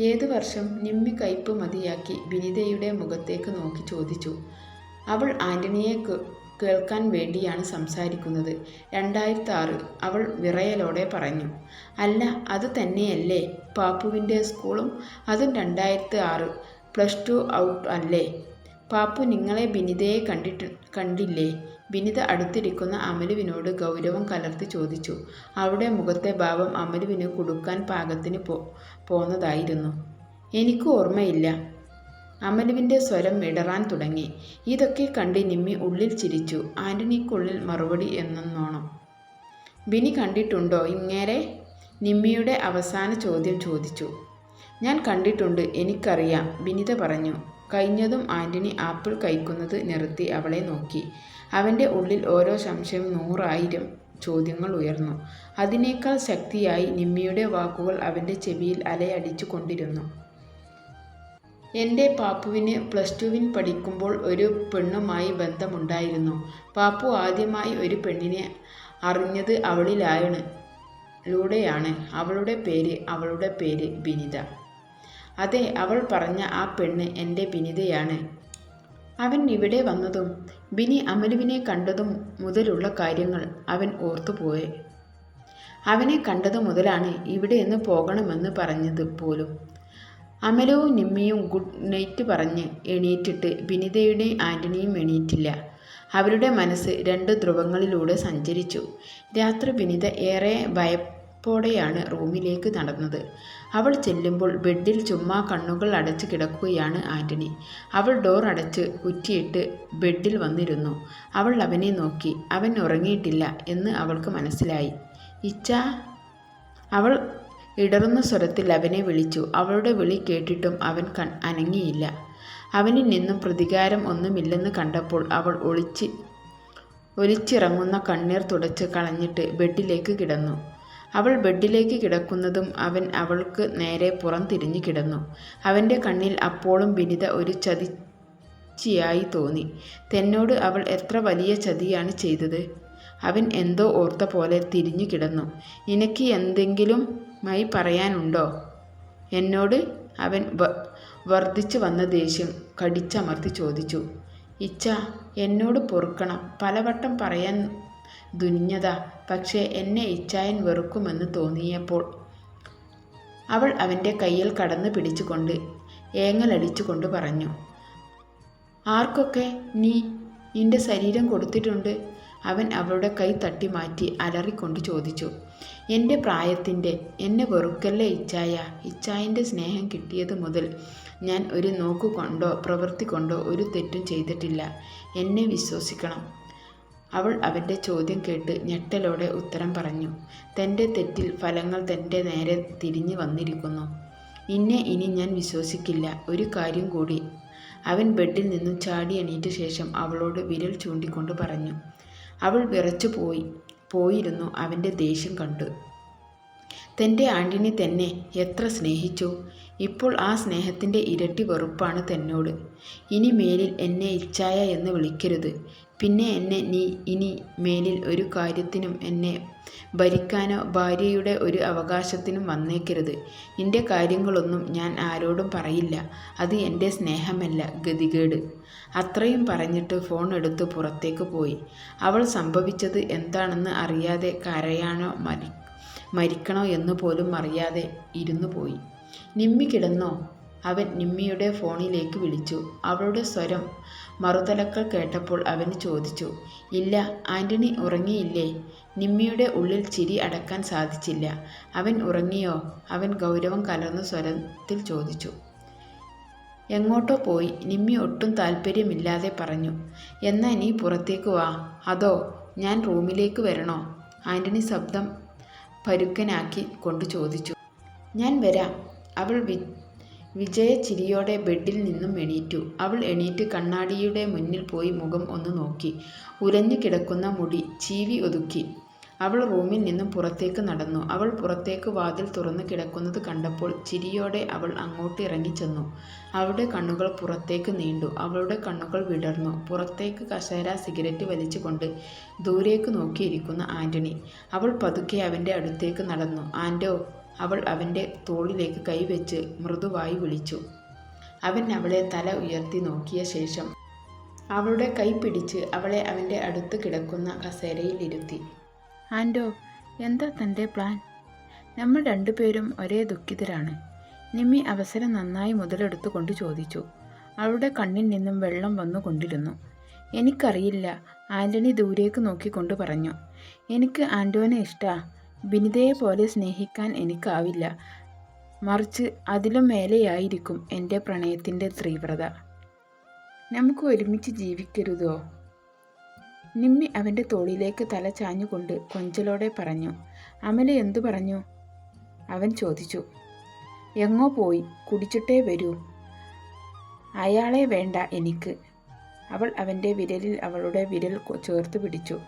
ഏതു വർഷം നിമ്മി കയ്പ് മതിയാക്കി വിനിതയുടെ മുഖത്തേക്ക് നോക്കി ചോദിച്ചു. അവൾ ആന്റണിയെ കേൾക്കാൻ വേണ്ടിയാണ് സംസാരിക്കുന്നത്. രണ്ടായിരത്തി ആറ് അവൾ വിറയലോടെ പറഞ്ഞു. അല്ല അത് തന്നെയല്ലേ. പാപ്പുവിന്റെ സ്കൂളും അതും രണ്ടായിരത്തി ആറ് പ്ലസ് ടു ഔട്ട് അല്ലേ? പാപ്പു നിങ്ങളെ ബിനിതയെ കണ്ടിട്ട് കണ്ടില്ലേ? ബിനിത അടുത്തിരിക്കുന്ന അമലുവിനോട് ഗൗരവം കലർത്തി ചോദിച്ചു. അവിടെ മുഖത്തെ ഭാവം അമലുവിന് കൊടുക്കാൻ പാകത്തിന് പോ പോന്നതായിരുന്നു. എനിക്ക് ഓർമ്മയില്ല. അമലുവിന്റെ സ്വരം ഇടറാൻ തുടങ്ങി. ഇതൊക്കെ കണ്ട് നിമ്മി ഉള്ളിൽ ചിരിച്ചു. ആന്റണിക്കുള്ളിൽ മറുപടി എന്നോണം ബിനി കണ്ടിട്ടുണ്ടോ ഇങ്ങേരെ? നിമ്മിയുടെ അവസാന ചോദ്യം ചോദിച്ചു. ഞാൻ കണ്ടിട്ടുണ്ട് എനിക്കറിയാം ബിനിത പറഞ്ഞു. കഴിഞ്ഞതും ആന്റണി ആപ്പിൾ കഴിക്കുന്നത് നിർത്തി അവളെ നോക്കി. അവന്റെ ഉള്ളിൽ ഓരോ സംശയം നൂറായിരം ചോദ്യങ്ങൾ ഉയർന്നു. അതിനേക്കാൾ ശക്തിയായി നിമ്മിയുടെ വാക്കുകൾ അവന്റെ ചെവിയിൽ അലയടിച്ചു കൊണ്ടിരുന്നു. എന്റെ പാപ്പുവിന് പ്ലസ് ടുവിൻ പഠിക്കുമ്പോൾ ഒരു പെണ്ണുമായി ബന്ധമുണ്ടായിരുന്നു. പാപ്പു ആദ്യമായി ഒരു പെണ്ണിനെ അറിഞ്ഞത് അവളിലായണ് ലൂടെയാണ് അവളുടെ പേര് അവളുടെ പേര് ബിനിത. അതെ അവൾ പറഞ്ഞ ആ പെണ്ണ് എന്റെ ബിനിതയാണ്. അവൻ ഇവിടെ വന്നതും ബിനി അമലുവിനെ കണ്ടതും മുതലുള്ള കാര്യങ്ങൾ അവൻ ഓർത്തുപോയെ അവനെ കണ്ടതു മുതലാണ് ഇവിടെ നിന്ന് പോകണമെന്ന് പറഞ്ഞത് പോലും. അമലവും നിമ്മയും ഗുഡ് നൈറ്റ് പറഞ്ഞ് എണീറ്റിട്ട് വിനിതയുടെ ആന്റണിയും എണീറ്റില്ല. അവരുടെ മനസ്സ് രണ്ട് ധ്രുവങ്ങളിലൂടെ സഞ്ചരിച്ചു. രാത്രി വിനിത ഏറെ ഭയപ്പോടെയാണ് റൂമിലേക്ക് നടന്നത്. അവൾ ചെല്ലുമ്പോൾ ബെഡിൽ ചുമ്മാ കണ്ണുകൾ അടച്ച് കിടക്കുകയാണ് ആന്റണി. അവൾ ഡോർ അടച്ച് കുറ്റിയിട്ട് ബെഡിൽ വന്നിരുന്നു. അവൾ അവനെ നോക്കി അവൻ ഉറങ്ങിയിട്ടില്ല എന്ന് അവൾക്ക് മനസ്സിലായി. ഇച്ച? അവൾ ഇടറുന്ന സ്വരത്തിൽ അവനെ വിളിച്ചു. അവളുടെ വിളി കേട്ടിട്ടും അവൻ കൺ അനങ്ങിയില്ല. അവനിൽ നിന്നും പ്രതികാരം ഒന്നുമില്ലെന്ന് കണ്ടപ്പോൾ അവൾ ഒളിച്ച് ഒലിച്ചിറങ്ങുന്ന കണ്ണീർ തുടച്ച് കളഞ്ഞിട്ട് ബെഡിലേക്ക് കിടന്നു. അവൾ ബെഡിലേക്ക് കിടക്കുന്നതും അവൻ അവൾക്ക് നേരെ പുറം തിരിഞ്ഞു കിടന്നു. അവന്റെ കണ്ണിൽ അപ്പോഴും വിനിത ഒരു ചതിച്ചിയായി തോന്നി. തന്നോട് അവൾ എത്ര വലിയ ചതിയാണ് ചെയ്തത്? അവൻ എന്തോ ഓർത്ത പോലെ തിരിഞ്ഞു കിടന്നു. നിനക്ക് എന്തെങ്കിലും മൈ പറയാനുണ്ടോ? എന്നോട് അവൻ വർദ്ധിച്ചു വന്ന ദേഷ്യം കടിച്ചമർത്തി ചോദിച്ചു. ഇച്ച എന്നോട് പൊറുക്കണം. പലവട്ടം പറയാൻ ദുനിഞ്ഞത. പക്ഷേ എന്നെ ഇച്ചായൻ വെറുക്കുമെന്ന് തോന്നിയപ്പോൾ അവൾ അവന്റെ കയ്യിൽ കടന്ന് പിടിച്ചുകൊണ്ട് ഏങ്ങലടിച്ചുകൊണ്ട് പറഞ്ഞു. ആർക്കൊക്കെ നീ നിന്റെ ശരീരം കൊടുത്തിട്ടുണ്ട്? അവൻ അവളുടെ കൈ തട്ടി മാറ്റി അലറിക്കൊണ്ട് ചോദിച്ചു എന്റെ പ്രായത്തിന്റെ എന്നെ വെറുക്കല്ലേ ഇച്ചായ? ഇച്ചായന്റെ സ്നേഹം കിട്ടിയത് മുതൽ ഞാൻ ഒരു നോക്കുകൊണ്ടോ പ്രവൃത്തി കൊണ്ടോ ഒരു തെറ്റും ചെയ്തിട്ടില്ല. എന്നെ വിശ്വസിക്കണം. അവൾ അവന്റെ ചോദ്യം കേട്ട് ഞെട്ടലോടെ ഉത്തരം പറഞ്ഞു തന്റെ തെറ്റിൽ ഫലങ്ങൾ തന്റെ നേരെ തിരിഞ്ഞു വന്നിരിക്കുന്നു. നിന്നെ ഇനി ഞാൻ വിശ്വസിക്കില്ല. ഒരു കാര്യം കൂടി. അവൻ ബെഡിൽ നിന്നും ചാടി എണീറ്റ ശേഷം അവളോട് വിരൽ ചൂണ്ടിക്കൊണ്ട് പറഞ്ഞു അവൾ വിറച്ചു പോയി. പോയിരുന്നു അവന്റെ ദേഷ്യം കണ്ടു. തന്റെ ആണ്ടിനെ തന്നെ എത്ര സ്നേഹിച്ചു. ഇപ്പോൾ ആ സ്നേഹത്തിന്റെ ഇരട്ടി വെറുപ്പാണ് തന്നോട്. ഇനി മേലിൽ എന്നെ ഇച്ഛായ എന്ന് വിളിക്കരുത്. പിന്നെ എന്നെ നീ ഇനി മേലിൽ ഒരു കാര്യത്തിനും എന്നെ ഭരിക്കാനോ ഭാര്യയുടെ ഒരു അവകാശത്തിനും വന്നേക്കരുത്. നിന്റെ കാര്യങ്ങളൊന്നും ഞാൻ ആരോടും പറയില്ല. അത് എന്റെ സ്നേഹമല്ല ഗതികേട്. അത്രയും പറഞ്ഞിട്ട് ഫോൺ എടുത്ത് പുറത്തേക്ക് പോയി. അവൾ സംഭവിച്ചത് എന്താണെന്ന് അറിയാതെ കരയാനോ മരി മരിക്കണോ എന്ന് പോലും അറിയാതെ ഇരുന്നു പോയി. നിമ്മി കിടന്നോ? അവൻ നിമ്മിയുടെ ഫോണിലേക്ക് വിളിച്ചു. അവളുടെ സ്വരം മറുതലക്കൾ കേട്ടപ്പോൾ അവന് ചോദിച്ചു ഇല്ല ആന്റണി ഉറങ്ങിയില്ലേ? നിമ്മിയുടെ ഉള്ളിൽ ചിരി അടക്കാൻ സാധിച്ചില്ല. അവൻ ഉറങ്ങിയോ അവൻ ഗൗരവം കലർന്ന സ്വരത്തിൽ ചോദിച്ചു. എങ്ങോട്ടോ പോയി. നിമ്മി ഒട്ടും താല്പര്യമില്ലാതെ പറഞ്ഞു. എന്നാ നീ പുറത്തേക്ക് വാ. അതോ ഞാൻ റൂമിലേക്ക് വരണോ ആന്റണി ശബ്ദം പരുക്കനാക്കി കൊണ്ട് ചോദിച്ചു. ഞാൻ വരാം അവൾ വി വിജയ ചിരിയോടെ ബെഡിൽ നിന്നും എണീറ്റു. അവൾ എണീറ്റ് കണ്ണാടിയുടെ മുന്നിൽ പോയി മുഖം ഒന്ന് നോക്കി. ഉരഞ്ഞു കിടക്കുന്ന മുടി ചീവി ഒതുക്കി. അവൾ റൂമിൽ നിന്നും പുറത്തേക്ക് നടന്നു. അവൾ പുറത്തേക്ക് വാതിൽ തുറന്നു കിടക്കുന്നത് കണ്ടപ്പോൾ ചിരിയോടെ അവൾ അങ്ങോട്ട് ഇറങ്ങിച്ചെന്നു അവളുടെ കണ്ണുകൾ പുറത്തേക്ക് നീണ്ടു. അവളുടെ കണ്ണുകൾ വിടർന്നു. പുറത്തേക്ക് കസേര സിഗരറ്റ് വലിച്ചുകൊണ്ട് ദൂരേക്ക് നോക്കിയിരിക്കുന്ന ആന്റണി. അവൾ പതുക്കെ അവന്റെ അടുത്തേക്ക് നടന്നു. ആന്റോ അവൾ അവന്റെ തോളിലേക്ക് കൈവച്ച് മൃദുവായി വിളിച്ചു. അവൻ അവളെ തല ഉയർത്തി നോക്കിയ ശേഷം അവളുടെ കൈ പിടിച്ച് അവളെ അവന്റെ അടുത്ത് കിടക്കുന്ന കസേരയിൽ ഇരുത്തി. ആൻഡോ എന്താ തന്റെ പ്ലാൻ? നമ്മൾ രണ്ടുപേരും ഒരേ ദുഃഖിതരാണ്. നിമ്മി അവസരം നന്നായി മുതലെടുത്തുകൊണ്ട് ചോദിച്ചു. അവളുടെ കണ്ണിൽ നിന്നും വെള്ളം വന്നുകൊണ്ടിരുന്നു എനിക്കറിയില്ല ആന്റണി ദൂരേക്ക് നോക്കിക്കൊണ്ട് പറഞ്ഞു. എനിക്ക് ആന്റോനെ ഇഷ്ടാ. ബിനിതയെ പോലെ സ്നേഹിക്കാൻ എനിക്കാവില്ല. മറിച്ച് അതിലും മേലെയായിരിക്കും എന്റെ പ്രണയത്തിന്റെ തീവ്രത. നമുക്ക് ഒരുമിച്ച് ജീവിക്കരുതോ? നിമ്മി അവന്റെ തോളിലേക്ക് തല ചാഞ്ഞുകൊണ്ട് കൊഞ്ചലോടെ പറഞ്ഞു. അമല എന്തു പറഞ്ഞു? അവൻ ചോദിച്ചു. എങ്ങോ പോയി കുടിച്ചിട്ടേ വരൂ. അയാളെ വേണ്ട എനിക്ക്. അവൾ അവന്റെ വിരലിൽ അവളുടെ വിരൽ ചേർത്ത് പിടിച്ചു.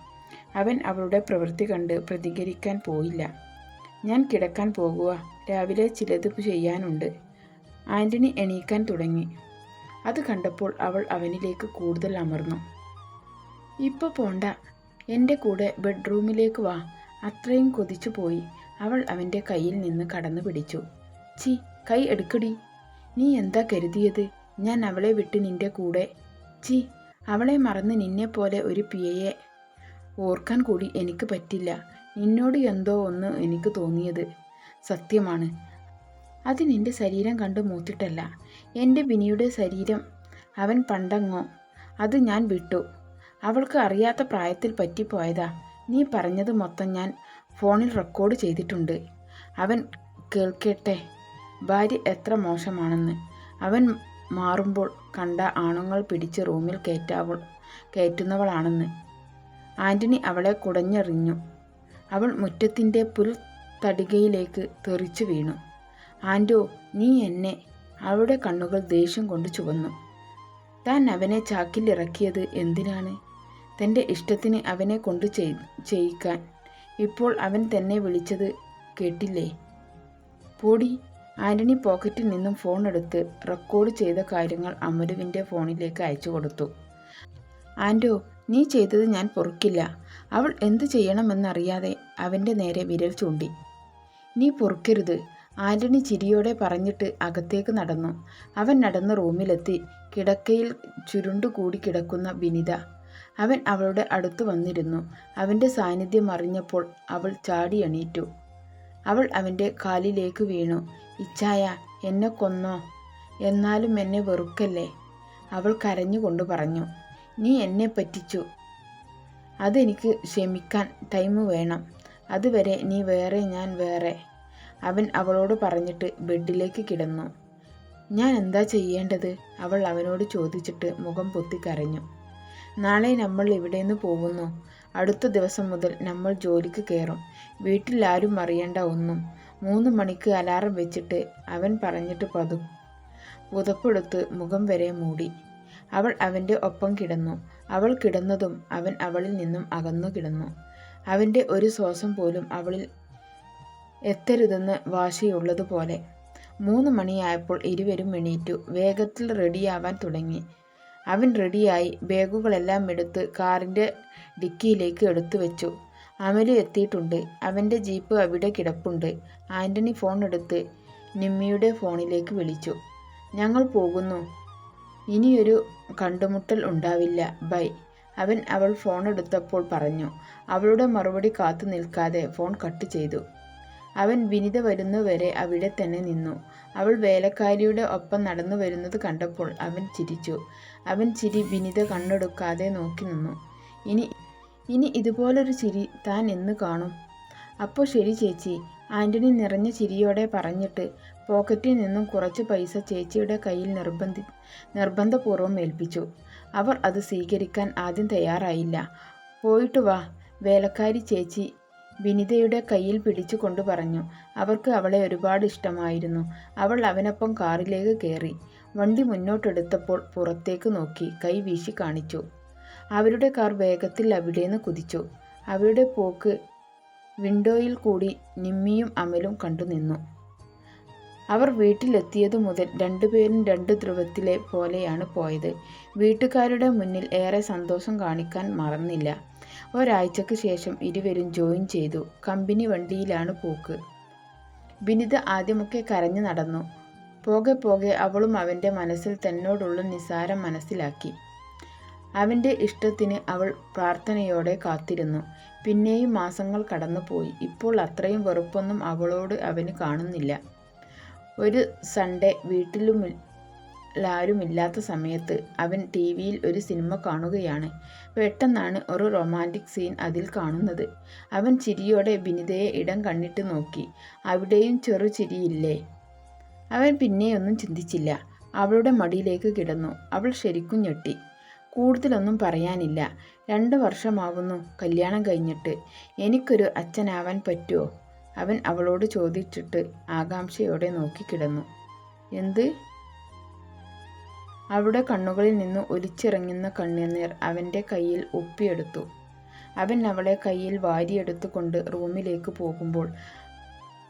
അവൻ അവളുടെ പ്രവൃത്തി കണ്ട് പ്രതികരിക്കാൻ പോയില്ല. ഞാൻ കിടക്കാൻ പോകുക രാവിലെ ചിലത് ചെയ്യാനുണ്ട്. ആന്റണി എണീക്കാൻ തുടങ്ങി. അത് കണ്ടപ്പോൾ അവൾ അവനിലേക്ക് കൂടുതൽ അമർന്നു. ഇപ്പോൾ പോണ്ട. എന്റെ കൂടെ ബെഡ്റൂമിലേക്ക് വാ. അത്രയും കൊതിച്ചു പോയി. അവൾ അവന്റെ കയ്യിൽ നിന്ന് കടന്നു പിടിച്ചു. ചി കൈ എടുക്കടി. നീ എന്താ കരുതിയത്? ഞാൻ അവളെ വിട്ട് നിന്റെ കൂടെ. ചി അവളെ മറന്ന് നിന്നെ പോലെ ഒരു പിയയെ ഓർക്കാൻ കൂടി എനിക്ക് പറ്റില്ല. നിന്നോട് എന്തോ ഒന്ന് എനിക്ക് തോന്നിയത്. സത്യമാണ്. അത് നിന്റെ ശരീരം കണ്ട് മൂത്തിട്ടല്ല. എന്റെ ബിനിയുടെ ശരീരം അവൻ പണ്ടങ്ങോ? അത് ഞാൻ വിട്ടു. അവൾക്ക് അറിയാത്ത പ്രായത്തിൽ പറ്റിപ്പോയതാ. നീ പറഞ്ഞത് മൊത്തം ഞാൻ ഫോണിൽ റെക്കോർഡ് ചെയ്തിട്ടുണ്ട്. അവൻ കേൾക്കട്ടെ. ഭാര്യ എത്ര മോശമാണെന്ന്. അവൻ മാറുമ്പോൾ കണ്ട ആണുങ്ങൾ പിടിച്ച് റൂമിൽ കയറ്റാവൾ കയറ്റുന്നവളാണെന്ന് ആന്റണി അവളെ കുടഞ്ഞെറിഞ്ഞു. അവൾ മുറ്റത്തിന്റെ പുൽ തടികയിലേക്ക് തെറിച്ചു വീണു. ആന്റോ നീ എന്നെ അവളുടെ കണ്ണുകൾ ദേഷ്യം കൊണ്ട് ചുവന്നു. താൻ അവനെ ചാക്കിലിറക്കിയത് എന്തിനാണ്? തന്റെ ഇഷ്ടത്തിന് അവനെ കൊണ്ട് ചെയ്യിക്കാൻ. ഇപ്പോൾ അവൻ തന്നെ വിളിച്ചത് കേട്ടില്ലേ? പോടി. ആന്റണി പോക്കറ്റിൽ നിന്നും ഫോൺ എടുത്ത് റെക്കോർഡ് ചെയ്ത കാര്യങ്ങൾ അമരുവിന്റെ ഫോണിലേക്ക് അയച്ചു കൊടുത്തു. ആന്റോ നീ ചെയ്തത് ഞാൻ പൊറുക്കില്ല. അവൾ എന്തു ചെയ്യണമെന്നറിയാതെ അവന്റെ നേരെ വിരൽ ചൂണ്ടി. നീ പൊറുക്കരുത് ആന്റണി ചിരിയോടെ പറഞ്ഞിട്ട് അകത്തേക്ക് നടന്നു. അവൻ നടന്ന് റൂമിലെത്തി. കിടക്കയിൽ ചുരുണ്ടുകൂടി കിടക്കുന്ന വിനിത. അവൻ അവളുടെ അടുത്ത് വന്നിരുന്നു. അവന്റെ സാന്നിധ്യം അറിഞ്ഞപ്പോൾ അവൾ ചാടി എണീറ്റു. അവൾ അവന്റെ കാലിലേക്ക് വീണു. ഇച്ഛായ എന്നെ കൊന്നോ? എന്നാലും എന്നെ വെറുക്കല്ലേ? അവൾ കരഞ്ഞുകൊണ്ട് പറഞ്ഞു. നീ എന്നെ പറ്റിച്ചു. അതെനിക്ക് ക്ഷമിക്കാൻ ടൈം വേണം. അതുവരെ നീ വേറെ ഞാൻ വേറെ. അവൻ അവളോട് പറഞ്ഞിട്ട് ബെഡിലേക്ക് കിടന്നു. ഞാൻ എന്താ ചെയ്യേണ്ടത്? അവൾ അവനോട് ചോദിച്ചിട്ട് മുഖം പൊത്തി കരഞ്ഞു. നാളെ നമ്മൾ ഇവിടെ നിന്ന് പോകുന്നു? അടുത്ത ദിവസം മുതൽ നമ്മൾ ജോലിക്ക് കയറും വീട്ടിൽ ആരും അറിയേണ്ട ഒന്നും. മൂന്ന് മണിക്ക് അലാറം വെച്ചിട്ട് അവൻ പറഞ്ഞിട്ട് പതു പുതപ്പെടുത്ത് മുഖം വരെ മൂടി. അവൾ അവന്റെ ഒപ്പം കിടന്നു. അവൾ കിടന്നതും അവൻ അവളിൽ നിന്നും അകന്നു കിടന്നു. അവന്റെ ഒരു ശ്വാസം പോലും അവളിൽ എത്തരുതെന്ന് വാശിയുള്ളതുപോലെ. മൂന്ന് മണിയായപ്പോൾ ഇരുവരും എണീറ്റു. വേഗത്തിൽ റെഡിയാവാൻ തുടങ്ങി. അവൻ റെഡിയായി. ബാഗുകളെല്ലാം എടുത്ത് കാറിന്റെ ഡിക്കിയിലേക്ക് എടുത്തു വെച്ചു അമലു എത്തിയിട്ടുണ്ട്. അവന്റെ ജീപ്പ് അവിടെ കിടപ്പുണ്ട്. ആന്റണി ഫോൺ എടുത്ത് നിമ്മിയുടെ ഫോണിലേക്ക് വിളിച്ചു. ഞങ്ങൾ പോകുന്നു. ഇനിയൊരു കണ്ടുമുട്ടൽ ഉണ്ടാവില്ല. ബൈ. അവൻ അവൾ ഫോൺ എടുത്തപ്പോൾ പറഞ്ഞു അവളുടെ മറുപടി കാത്തു നിൽക്കാതെ ഫോൺ കട്ട് ചെയ്തു അവൻ വിനിത വരുന്നവരെ അവിടെ തന്നെ നിന്നു. അവൾ വേലക്കാരിയുടെ ഒപ്പം നടന്നു വരുന്നത് കണ്ടപ്പോൾ അവൻ ചിരിച്ചു. അവൻ ചിരി വിനിത കണ്ണെടുക്കാതെ നോക്കി നിന്നു. ഇനി ഇനി ഇതുപോലൊരു ചിരി താൻ എന്ന് കാണും അപ്പോൾ ശരി ചേച്ചി. ആന്റണി നിറഞ്ഞ ചിരിയോടെ പറഞ്ഞിട്ട് പോക്കറ്റിൽ നിന്നും കുറച്ച് പൈസ ചേച്ചിയുടെ കയ്യിൽ നിർബന്ധി നിർബന്ധപൂർവം ഏൽപ്പിച്ചു. അവർ അത് സ്വീകരിക്കാൻ ആദ്യം തയ്യാറായില്ല. പോയിട്ട് വാ വേലക്കാരി ചേച്ചി വിനിതയുടെ കയ്യിൽ പിടിച്ചുകൊണ്ട് പറഞ്ഞു. അവർക്ക് അവളെ ഒരുപാട് ഇഷ്ടമായിരുന്നു. അവൾ അവനൊപ്പം കാറിലേക്ക് കയറി. വണ്ടി മുന്നോട്ടെടുത്തപ്പോൾ പുറത്തേക്ക് നോക്കി. കൈ വീശി കാണിച്ചു. അവരുടെ കാർ വേഗത്തിൽ അവിടേന്ന് കുതിച്ചു. അവരുടെ പോക്ക് വിൻഡോയിൽ കൂടി നിമ്മിയും അമലും കണ്ടു നിന്നു. അവർ വീട്ടിലെത്തിയതു മുതൽ രണ്ടുപേരും രണ്ട് ധ്രുവത്തിലെ പോലെയാണ് പോയത്. വീട്ടുകാരുടെ മുന്നിൽ ഏറെ സന്തോഷം കാണിക്കാൻ മറന്നില്ല. ഒരാഴ്ചക്ക് ശേഷം ഇരുവരും ജോയിൻ ചെയ്തു. കമ്പനി വണ്ടിയിലാണ് പോക്ക്. വിനിത ആദ്യമൊക്കെ കരഞ്ഞു നടന്നു. പോകെ പോകെ അവളും അവന്റെ മനസ്സിൽ തന്നോടുള്ള നിസാരം മനസ്സിലാക്കി. അവന്റെ ഇഷ്ടത്തിന് അവൾ പ്രാർത്ഥനയോടെ കാത്തിരുന്നു. പിന്നെയും മാസങ്ങൾ കടന്നുപോയി. ഇപ്പോൾ അത്രയും വെറുപ്പൊന്നും അവളോട് അവന് കാണുന്നില്ല. ഒരു സൺഡേ വീട്ടിലും ആരുമില്ലാത്ത സമയത്ത് അവൻ ടി വിയിൽ ഒരു സിനിമ കാണുകയാണ്. പെട്ടെന്നാണ് ഒരു റൊമാന്റിക് സീൻ അതിൽ കാണുന്നത്. അവൻ ചിരിയോടെ ബിനിതയെ ഇടം കണ്ണിട്ട് നോക്കി. അവിടെയും ചെറു ചിരിയില്ലേ അവൻ പിന്നെയൊന്നും ചിന്തിച്ചില്ല. അവളുടെ മടിയിലേക്ക് കിടന്നു. അവൾ ശരിക്കും ഞെട്ടി. കൂടുതലൊന്നും പറയാനില്ല. രണ്ട് വർഷമാവുന്നു കല്യാണം കഴിഞ്ഞിട്ട്. എനിക്കൊരു അച്ഛനാവാൻ പറ്റുമോ അവൻ അവളോട് ചോദിച്ചിട്ട് ആകാംക്ഷയോടെ നോക്കിക്കിടന്നു എന്ത്? അവളുടെ കണ്ണുകളിൽ നിന്ന് ഒലിച്ചിറങ്ങുന്ന കണ്ണുനീർ അവന്റെ കയ്യിൽ ഒപ്പിയെടുത്തു. അവൻ അവളെ കയ്യിൽ വാരിയെടുത്തുകൊണ്ട് റൂമിലേക്ക് പോകുമ്പോൾ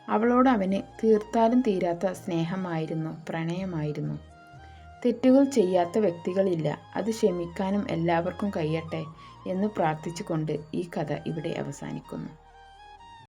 അവളോട് അവന് തീർത്താലും തീരാത്ത സ്നേഹമായിരുന്നു പ്രണയമായിരുന്നു. തെറ്റുകൾ ചെയ്യാത്ത വ്യക്തികളില്ല. അത് ക്ഷമിക്കാനും എല്ലാവർക്കും കഴിയട്ടെ എന്ന് പ്രാർത്ഥിച്ചുകൊണ്ട് ഈ കഥ ഇവിടെ അവസാനിക്കുന്നു.